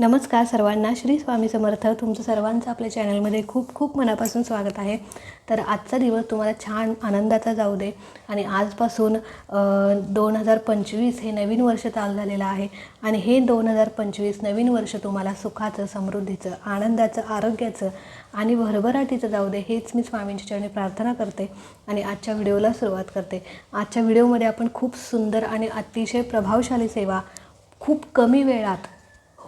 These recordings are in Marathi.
नमस्कार सर्वांना. श्री स्वामी समर्थ तुमचं सर्वांचं आपल्या चॅनलमध्ये खूप खूप मनापासून स्वागत आहे. तर आजचा दिवस तुम्हाला छान आनंदाचा जाऊ दे. आणि आजपासून दोन हजार पंचवीस हे नवीन वर्ष चालू झालेलं आहे. आणि हे दोन हजार पंचवीस नवीन वर्ष तुम्हाला सुखाचं समृद्धीचं आनंदाचं आरोग्याचं आणि भरभराटीचं जाऊ दे हेच मी स्वामींच्या चरणी प्रार्थना करते आणि आजच्या व्हिडिओला सुरुवात करते. आजच्या व्हिडिओमध्ये आपण खूप सुंदर आणि अतिशय प्रभावशाली सेवा खूप कमी वेळात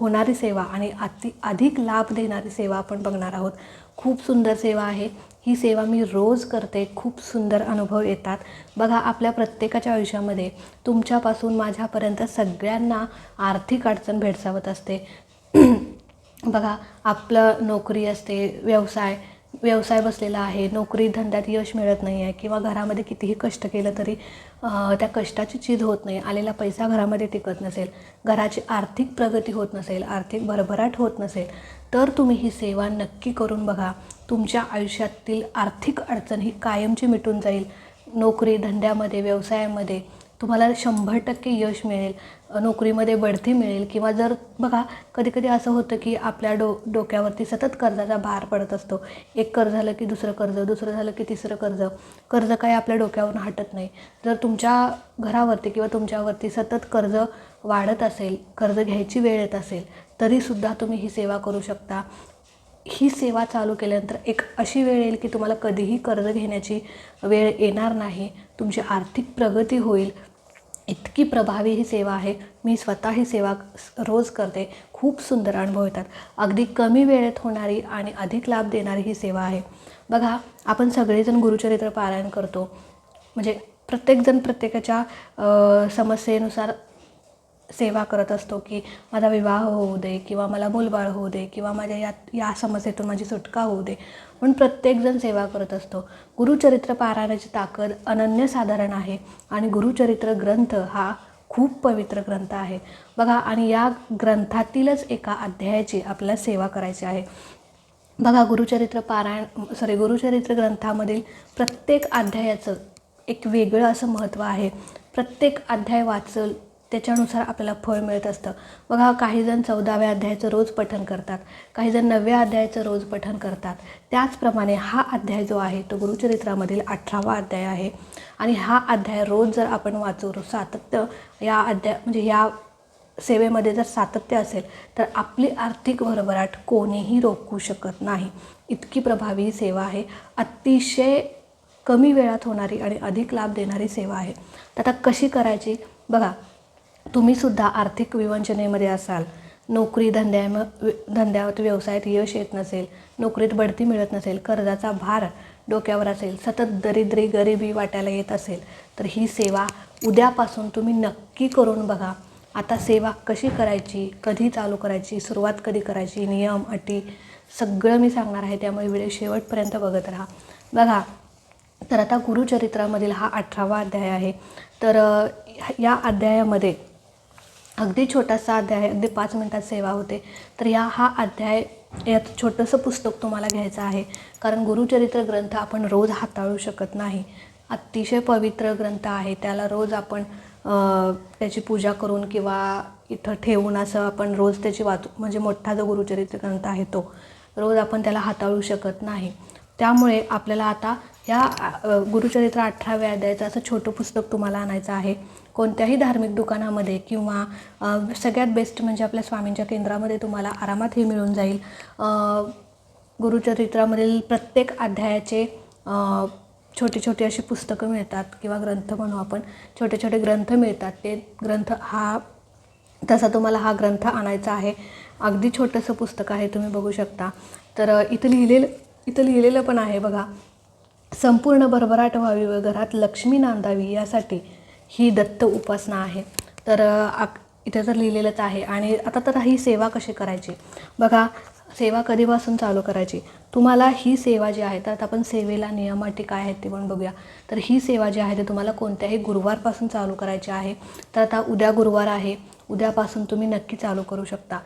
होणारी सेवा आणि अति अधिक लाभ देणारी सेवा आपण बघणार आहोत. खूप सुंदर सेवा आहे. ही सेवा मी रोज करते. खूप सुंदर अनुभव येतात. बघा आपल्या प्रत्येकाच्या आयुष्यामध्ये तुमच्यापासून माझ्यापर्यंत सगळ्यांना आर्थिक अडचण भेडसावत असते. बघा आपलं नोकरी असते व्यवसाय व्यवसाय बसलेला आहे नोकरी धंद्यात यश मिळत नाही आहे किंवा घरामध्ये कितीही कष्ट केलं तरी त्या कष्टाची चीज होत नाही आलेला पैसा घरामध्ये टिकत नसेल घराची आर्थिक प्रगती होत नसेल आर्थिक भरभराट होत नसेल तर तुम्ही ही सेवा नक्की करून बघा. तुमच्या आयुष्यातील आर्थिक अडचण ही कायमची मिटून जाईल. नोकरी धंद्यामध्ये व्यवसायामध्ये तुम्हाला शंभर टक्के यश मिळेल नोकरीमध्ये बढती मिळेल किंवा जर बघा कधी कधी असं होतं की आपल्या डो डोक्यावरती सतत कर्जाचा भार पडत असतो. एक कर्ज झालं की दुसरं कर्ज दुसरं झालं की तिसरं कर्ज. कर्ज काही आपल्या डोक्यावरून हटत नाही. जर तुमच्या घरावरती किंवा तुमच्यावरती सतत कर्ज वाढत असेल कर्ज घ्यायची वेळ येत असेल तरीसुद्धा तुम्ही ही सेवा करू शकता. ही सेवा चालू केल्यानंतर एक अशी वेळ येईल की तुम्हाला कधीही कर्ज घेण्याची वेळ येणार नाही. तुमची आर्थिक प्रगती होईल. इतकी प्रभावी ही सेवा आहे. मी स्वतः ही सेवा रोज करते. खूप सुंदर अनुभव येतात. अगदी कमी वेळेत होणारी आणि अधिक लाभ देणारी ही सेवा आहे. बघा आपण सगळेजण गुरुचरित्र पारायण करतो. म्हणजे प्रत्येकजण प्रत्येकाच्या समस्येनुसार सेवा करत असतो की माझा विवाह होऊ दे किंवा मला मूलबाळ होऊ दे किंवा माझ्या या या समस्येतून माझी सुटका होऊ दे. म्हणून प्रत्येकजण सेवा करत असतो. गुरुचरित्र पारायणाची ताकद अनन्यसाधारण आहे आणि गुरुचरित्र ग्रंथ हा खूप पवित्र ग्रंथ आहे. बघा आणि या ग्रंथातीलच एका अध्यायाची आपल्याला सेवा करायची आहे. बघा गुरुचरित्र पारायण सॉरी गुरुचरित्र ग्रंथामधील प्रत्येक अध्यायाचं एक वेगळं असं महत्त्व आहे. प्रत्येक अध्याय वाचल त्याच्यानुसार आपल्याला फळ मिळत असतं. बघा काहीजण चौदाव्या अध्यायाचं रोज पठन करतात. काहीजण नवव्या अध्यायाचं रोज पठन करतात. त्याचप्रमाणे हा अध्याय जो आहे तो गुरुचरित्रामधील अठरावा अध्याय आहे. आणि हा अध्याय रोज जर आपण वाचू सातत्य या अध्याय म्हणजे या सेवेमध्ये जर सातत्य असेल तर आपली आर्थिक भरभराट कोणीही रोखू शकत नाही. इतकी प्रभावी ही सेवा आहे. अतिशय कमी वेळात होणारी आणि अधिक लाभ देणारी सेवा आहे. तर आता कशी करायची? बघा तुम्हीसुद्धा आर्थिक विवंचनेमध्ये असाल. नोकरी धंद्या धंद्यात व्यवसायात यश येत नसेल नोकरीत बढती मिळत नसेल कर्जाचा भार डोक्यावर असेल सतत दरिद्री गरिबी वाटायला येत असेल तर ही सेवा उद्यापासून तुम्ही नक्की करून बघा. आता सेवा कशी करायची कधी चालू करायची सुरुवात कधी करायची नियम अटी सगळं मी सांगणार आहे त्यामुळे व्हिडिओ शेवटपर्यंत बघत राहा. बघा तर आता गुरुचरित्रामधील हा अठरावा अध्याय आहे. तर या अध्यायामध्ये अगदी छोटासा अध्याय अगदी पाच मिनटात सेवा होते. तर या हा अध्याय यात छोटंसं पुस्तक तुम्हाला घ्यायचं आहे. कारण गुरुचरित्र ग्रंथ आपण रोज हाताळू शकत नाही. अतिशय पवित्र ग्रंथ आहे. त्याला रोज आपण त्याची पूजा करून किंवा इथं ठेवून असं आपण रोज त्याची वाचू म्हणजे मोठा जो गुरुचरित्र ग्रंथ आहे तो रोज आपण त्याला हाताळू शकत नाही. त्यामुळे आपल्याला आता या गुरुचरित्र अठराव्या अध्यायाचं असं छोटं पुस्तक तुम्हाला आणायचं आहे. कोणत्याही धार्मिक दुकानामध्ये किंवा सगळ्यात बेस्ट म्हणजे आपल्या स्वामींच्या केंद्रामध्ये तुम्हाला आरामात हे मिळून जाईल. गुरुचरित्रामधील प्रत्येक अध्यायाचे छोटे छोटी छोटी अशी पुस्तकं मिळतात किंवा ग्रंथ म्हणू आपण. छोटे छोटे ग्रंथ मिळतात. ते ग्रंथ हा तसा तुम्हाला हा ग्रंथ आणायचा आहे. अगदी छोटंसं पुस्तक आहे तुम्ही बघू शकता. तर इथं लिहिलेलं इथं लिहिलेलं पण आहे बघा. संपूर्ण भरभराट व्हावी व घरात लक्ष्मी नांदावी यासाठी ही दत्त उपासना आहे. तर अ, आक तर लिहिलेलंच आहे. आणि आता तर ही सेवा कशी करायची? बघा सेवा कधीपासून चालू करायची? तुम्हाला ही सेवा जी आहे तर आता आपण सेवेला नियमाटी काय आहेत ते पण बघूया. तर ही सेवा जी आहे ती तुम्हाला कोणत्याही गुरुवारपासून चालू करायची आहे. तर आता उद्या गुरुवार आहे. उद्यापासून तुम्ही नक्की चालू करू शकता.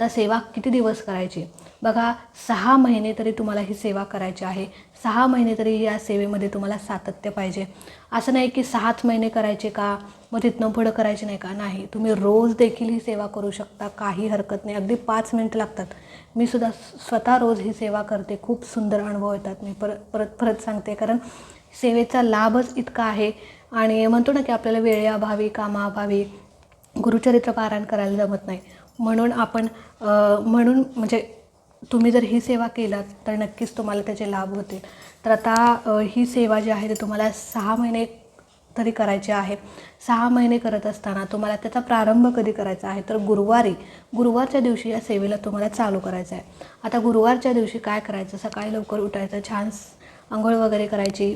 तर सेवा किती दिवस करायची? बघा सहा महिने तरी तुम्हाला ही सेवा करायची आहे. सहा महिने तरी या सेवेमध्ये तुम्हाला सातत्य पाहिजे. असं नाही की सहाच महिने करायचे का? मग तिथनं पुढं करायचे नाही का? नाही. तुम्ही रोज देखील ही सेवा करू शकता. काही हरकत नाही. अगदी पाच मिनटं लागतात. मी सुद्धा स्वतः रोज ही सेवा करते. खूप सुंदर अनुभव येतात. मी परत परत परत सांगते. कारण सेवेचा लाभच इतका आहे. आणि म्हणतो ना की आपल्याला वेळेअभावी कामाअभावी गुरुचरित्र पारायण करायला जमत नाही. म्हणून आपण म्हणून म्हणजे तुम्ही जर ही सेवा केलात तर नक्कीच तुम्हाला त्याचे लाभ होतील. तर आता ही सेवा जी आहे ती तुम्हाला सहा महिने तरी करायची आहे. सहा महिने करत असताना तुम्हाला त्याचा प्रारंभ कधी करायचा आहे? तर गुरुवारी गुरुवारच्या दिवशी या सेवेला तुम्हाला चालू करायचं आहे. आता गुरुवारच्या दिवशी काय करायचं? सकाळी लवकर उठायचं छान आंघोळ वगैरे करायची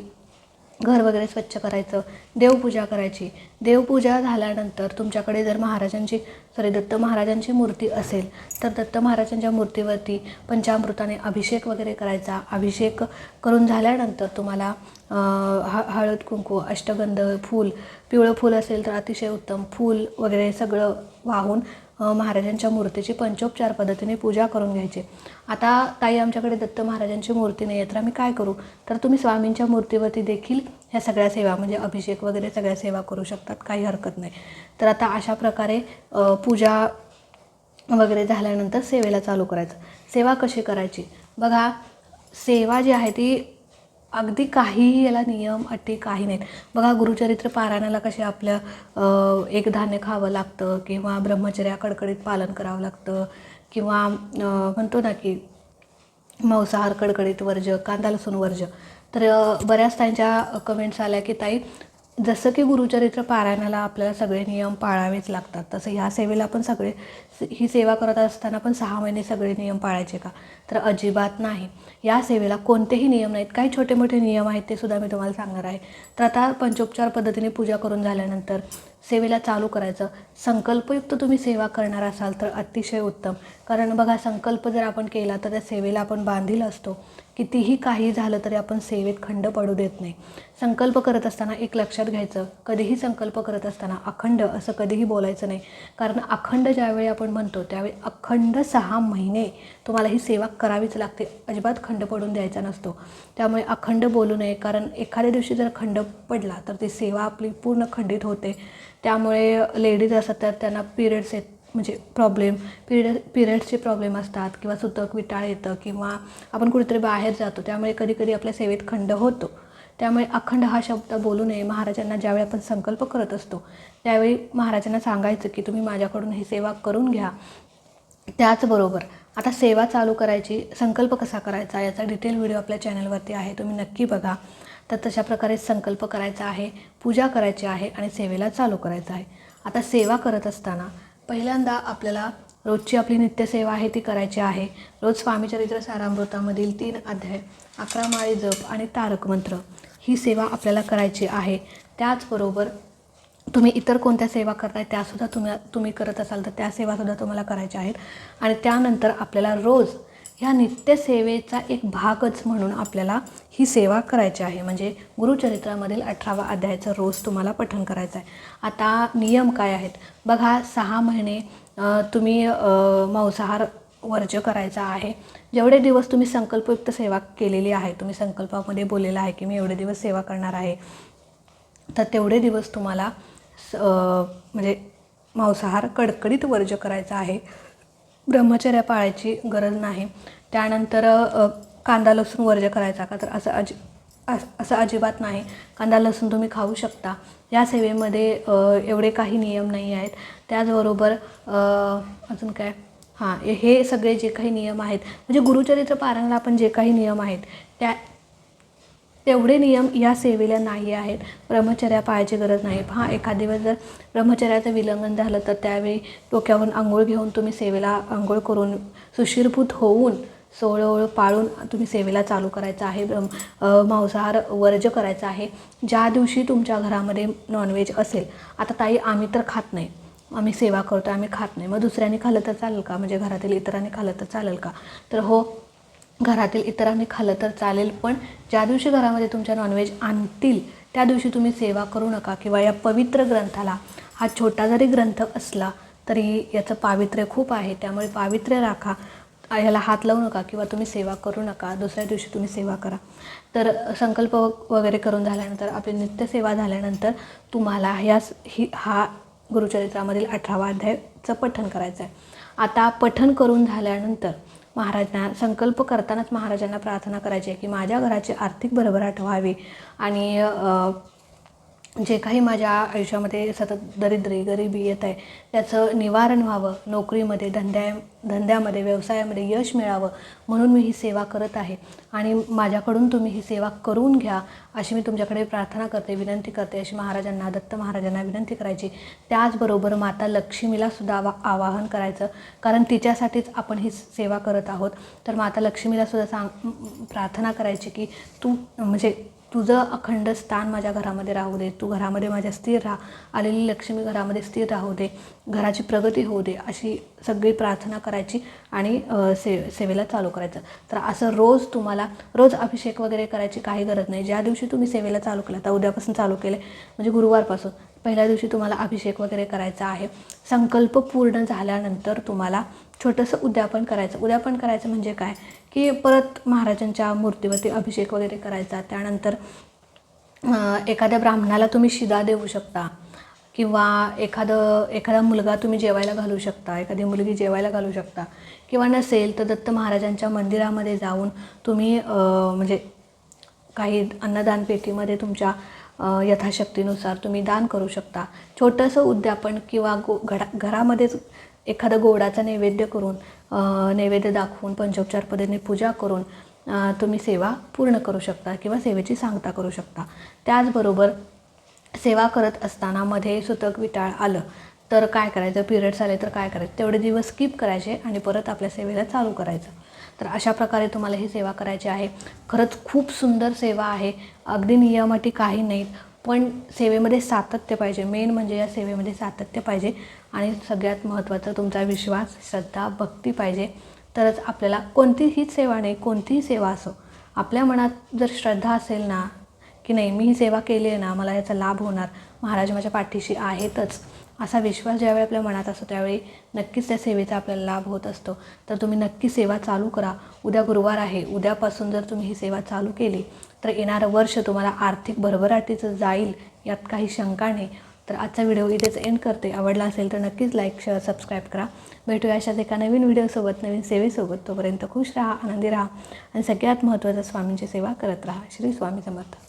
घर वगैरे स्वच्छ करायचं देवपूजा करायची. देवपूजा झाल्यानंतर तुमच्याकडे जर महाराजांची सॉरी दत्त महाराजांची मूर्ती असेल तर दत्त महाराजांच्या मूर्तीवरती पंचामृताने अभिषेक वगैरे करायचा. अभिषेक करून झाल्यानंतर तुम्हाला ह हळद कुंकू अष्टगंध फूल पिवळं फूल असेल तर अतिशय उत्तम फूल वगैरे सगळं वाहून महाराजांच्या मूर्तीची पंचोपचार पद्धतीने पूजा करून घ्यायची. आता ताई आमच्याकडे दत्त महाराजांची मूर्ती नाही आहे तर आम्ही काय करू? तर तुम्ही स्वामींच्या मूर्तीवरती देखील ह्या सगळ्या सेवा म्हणजे अभिषेक वगैरे सगळ्या सेवा करू शकतात काही हरकत नाही. तर आता अशा प्रकारे पूजा वगैरे झाल्यानंतर सेवेला चालू करायचं. सेवा कशी करायची? बघा सेवा जी आहे ती अगदी काहीही याला नियम अटी काही नाहीत. बघा गुरुचरित्र पारायणाला कसे आपल्या एक धान्य खावं लागतं किंवा ब्रह्मचर्या कडकडीत पालन करावं लागतं किंवा म्हणतो ना की मांसाहार कडकडीत वर्ज कांदा लसूण वर्ज तर बऱ्याच त्यांच्या कमेंट्स आल्या की ताई जसं की गुरुचरित्र पारायणाला आपल्याला सगळे नियम पाळावेच लागतात तसं ह्या सेवेला पण सगळे ही सेवा करत असताना पण सहा महिने सगळे नियम पाळायचे का? तर अजिबात नाही. या सेवेला कोणतेही नियम नाहीत. काही छोटे मोठे नियम आहेत ते सुद्धा मी तुम्हाला सांगणार आहे. तर आता पंचोपचार पद्धतीने पूजा करून झाल्यानंतर सेवेला चालू करायचं. संकल्पयुक्त तुम्ही सेवा करणार असाल तर अतिशय उत्तम. कारण बघा संकल्प जर आपण केला तर त्या सेवेला आपण बांधील असतो. कितीही काही झालं तरी आपण सेवेत खंड पडू देत नाही. संकल्प करत असताना एक लक्षात घ्यायचं कधीही संकल्प करत असताना अखंड असं कधीही बोलायचं नाही. कारण अखंड ज्यावेळी आपण म्हणतो त्यावेळी अखंड सहा महिने तुम्हाला ही सेवा करावीच लागते. अजिबात खंड पडून द्यायचा नसतो. त्यामुळे अखंड बोलू नये. कारण एखाद्या दिवशी जर खंड पडला तर ती सेवा आपली पूर्ण खंडित होते. त्यामुळे लेडीज असतात तर त्यांना पिरियड्स येत म्हणजे प्रॉब्लेम पिरियड पिरियड्सचे प्रॉब्लेम असतात किंवा सुतक विटाळ येतं किंवा आपण कुठेतरी बाहेर जातो त्यामुळे कधीकधी आपल्या सेवेत खंड होतो. त्यामुळे अखंड हा शब्द बोलू नये महाराजांना ज्यावेळी आपण संकल्प करत असतो त्यावेळी महाराजांना सांगायचं की तुम्ही माझ्याकडून ही सेवा करून घ्या. त्याचबरोबर आता सेवा चालू करायची संकल्प कसा करायचा याचा डिटेल व्हिडिओ आपल्या चॅनलवरती आहे तुम्ही नक्की बघा. तर तशा प्रकारे संकल्प करायचा आहे पूजा करायची आहे आणि सेवेला चालू करायचं आहे. आता सेवा करत असताना पहिल्यांदा आपल्याला रोजची आपली नित्यसेवा आहे ती करायची आहे. रोज स्वामीचरित्र सारामृतामधील तीन अध्याय अकरा माळी जप आणि तारक मंत्र ही सेवा आपल्याला करायची आहे. त्याचबरोबर तुम्ही इतर कोणत्या सेवा करताय त्यासुद्धा तुम्ही तुम्ही करत असाल तर त्या सेवासुद्धा तुम्हाला करायच्या आहेत. आणि त्यानंतर आपल्याला रोज ह्या नित्यसेवेचा एक भागच म्हणून आपल्याला ही सेवा करायची आहे. म्हणजे गुरुचरित्रामधील अठरावा अध्यायाचं रोज तुम्हाला पठण करायचं आहे. आता नियम काय आहेत? बघा सहा महिने तुम्ही मांसाहार वर्ज्य करायचा आहे. जेवढे दिवस तुम्ही संकल्पयुक्त सेवा केलेली आहे तुम्ही संकल्पामध्ये बोललेला आहे की मी एवढे दिवस सेवा करणार आहे तर तेवढे दिवस तुम्हाला स- म्हणजे मांसाहार कडकडीत वर्ज करायचा आहे. ब्रह्मचर्या पाळायची गरज नाही. त्यानंतर कांदा लसूण वर्ज करायचा का? तर असं अजि अस- असं अजिबात नाही. कांदा लसूण तुम्ही खाऊ शकता. या सेवेमध्ये एवढे काही नियम नाही आहेत. त्याचबरोबर अजून काय? हां हे सगळे जे काही नियम आहेत म्हणजे गुरुचरित्र पारायणाला आपण जे काही नियम आहेत त्या तेवढे नियम या सेवेला नाही आहेत. ब्रह्मचर्या पाळायची गरज नाही. हां एखादे वेळ जर ब्रह्मचर्याचं विलंघन झालं तर त्यावेळी डोक्यावरून आंघोळ घेऊन तुम्ही सेवेला आंघोळ करून सुशीरभूत होऊन सोळोळ पाळून तुम्ही सेवेला चालू करायचं आहे मांसाहार वर्ज करायचा आहे. ज्या दिवशी तुमच्या घरामध्ये नॉनव्हेज असेल आता ताई आम्ही तर खात नाही. आम्ही सेवा करतो आम्ही खात नाही. मग दुसऱ्यांनी खाल्लं तर चालेल का? म्हणजे घरातील इतरांनी खाल्लं तर चालेल का? तर हो घरातील इतरांनी खाल्लं तर चालेल पण ज्या दिवशी घरामध्ये तुमच्या नॉनव्हेज आणतील त्या दिवशी तुम्ही सेवा करू नका. किंवा या पवित्र ग्रंथाला हा छोटा जरी ग्रंथ असला तरी याचं पावित्र्य खूप आहे. त्यामुळे पावित्र्य राखा. ह्याला हात लावू नका किंवा तुम्ही सेवा करू नका दुसऱ्या दिवशी तुम्ही सेवा करा. तर संकल्प वगैरे करून झाल्यानंतर आपली नित्यसेवा झाल्यानंतर तुम्हाला ह्या ही हा गुरुचरित्रामधील अठरावा अध्यायचं पठण करायचं आहे आता पठण करून झाल्यानंतर महाराजांना संकल्प करतानाच महाराजांना प्रार्थना करायची आहे की माझ्या घराची आर्थिक भरभराट व्हावी आणि जे काही माझ्या आयुष्यामध्ये सतत दरिद्री गरिबी येत आहे त्याचं निवारण व्हावं नोकरीमध्ये धंद्या धंद्यामध्ये व्यवसायामध्ये यश मिळावं म्हणून मी ही सेवा करत आहे. आणि माझ्याकडून तुम्ही ही सेवा करून घ्या अशी मी तुमच्याकडे प्रार्थना करते विनंती करते अशी महाराजांना दत्त महाराजांना विनंती करायची. त्याचबरोबर माता लक्ष्मीला सुद्धा आवा आवाहन करायचं. कारण तिच्यासाठीच आपण ही सेवा करत आहोत. तर माता लक्ष्मीला सुद्धा सांग प्रार्थना करायची की तू म्हणजे तुझं अखंड स्थान माझ्या घरामध्ये राहू दे. तू घरामध्ये माझ्या स्थिर राहा. आलेली लक्ष्मी घरामध्ये स्थिर राहू दे. घराची प्रगती होऊ दे. अशी सगळी प्रार्थना करायची आणि से सेवेला चालू करायचं. तर असं रोज तुम्हाला रोज अभिषेक वगैरे करायची काही गरज नाही. ज्या दिवशी तुम्ही सेवेला चालू केलं तर उद्यापासून चालू केले म्हणजे गुरुवारपासून पहिल्या दिवशी तुम्हाला अभिषेक वगैरे करायचा आहे. संकल्प पूर्ण झाल्यानंतर तुम्हाला छोटंसं उद्यापन करायचं. उद्यापन करायचं म्हणजे काय? की परत महाराजांच्या मूर्तीवरती अभिषेक वगैरे करायचा. त्यानंतर एखाद्या ब्राह्मणाला तुम्ही शिदा देऊ शकता किंवा एखादं एखादा मुलगा तुम्ही जेवायला घालू शकता एखादी मुलगी जेवायला घालू शकता किंवा नसेल तर दत्त महाराजांच्या मंदिरामध्ये जाऊन तुम्ही म्हणजे काही अन्नदान पेटीमध्ये तुमच्या यथाशक्तीनुसार तुम्ही दान करू शकता. छोटंसं उद्यापन किंवा गो घडा घरामध्येच एखादं गोडाचा नैवेद्य करून नैवेद्य दाखवून पंचोपचार पद्धतीने पूजा करून तुम्ही सेवा पूर्ण करू शकता किंवा सेवेची सांगता करू शकता. त्याचबरोबर सेवा करत असताना मध्ये सुतक विटाळ आलं तर काय करायचं? पिरियड्स आले तर काय करायचं? तेवढे दिवस स्किप करायचे आणि परत आपल्या सेवेला चालू करायचं. तर अशा प्रकारे तुम्हाला ही सेवा करायची आहे. खरंच खूप सुंदर सेवा आहे. अगदी नियमअटी काही नाहीत. पण सेवेमध्ये सातत्य पाहिजे. मेन म्हणजे या सेवेमध्ये सातत्य पाहिजे. आणि सगळ्यात महत्त्वाचं तुमचा विश्वास श्रद्धा भक्ती पाहिजे. तरच आपल्याला कोणतीही सेवा नाही कोणतीही सेवा असो. आपल्या मनात जर श्रद्धा असेल ना की नाही मी ही सेवा केली आहे ना मला याचा लाभ होणार. महाराज माझ्या पाठीशी आहेतच. असा विश्वास ज्यावेळी आपल्या मनात असतो त्यावेळी नक्कीच त्या सेवेचा आपल्याला लाभ होत असतो. तर तुम्ही नक्की सेवा चालू करा. उद्या गुरुवार आहे. उद्यापासून जर तुम्ही ही सेवा चालू केली तर येणारं वर्ष तुम्हाला आर्थिक भरभराटीचं जाईल यात काही शंका नाही. तर आजचा व्हिडिओ इथेच एंड करते. आवडला असेल तर नक्कीच लाईक शेअर सबस्क्राईब करा. भेटूया अशाच एका नवीन व्हिडिओसोबत नवीन सेवेसोबत. तोपर्यंत खुश राहा आनंदी राहा आणि सगळ्यात महत्त्वाचं स्वामींची सेवा करत राहा. श्री स्वामी समर्थ.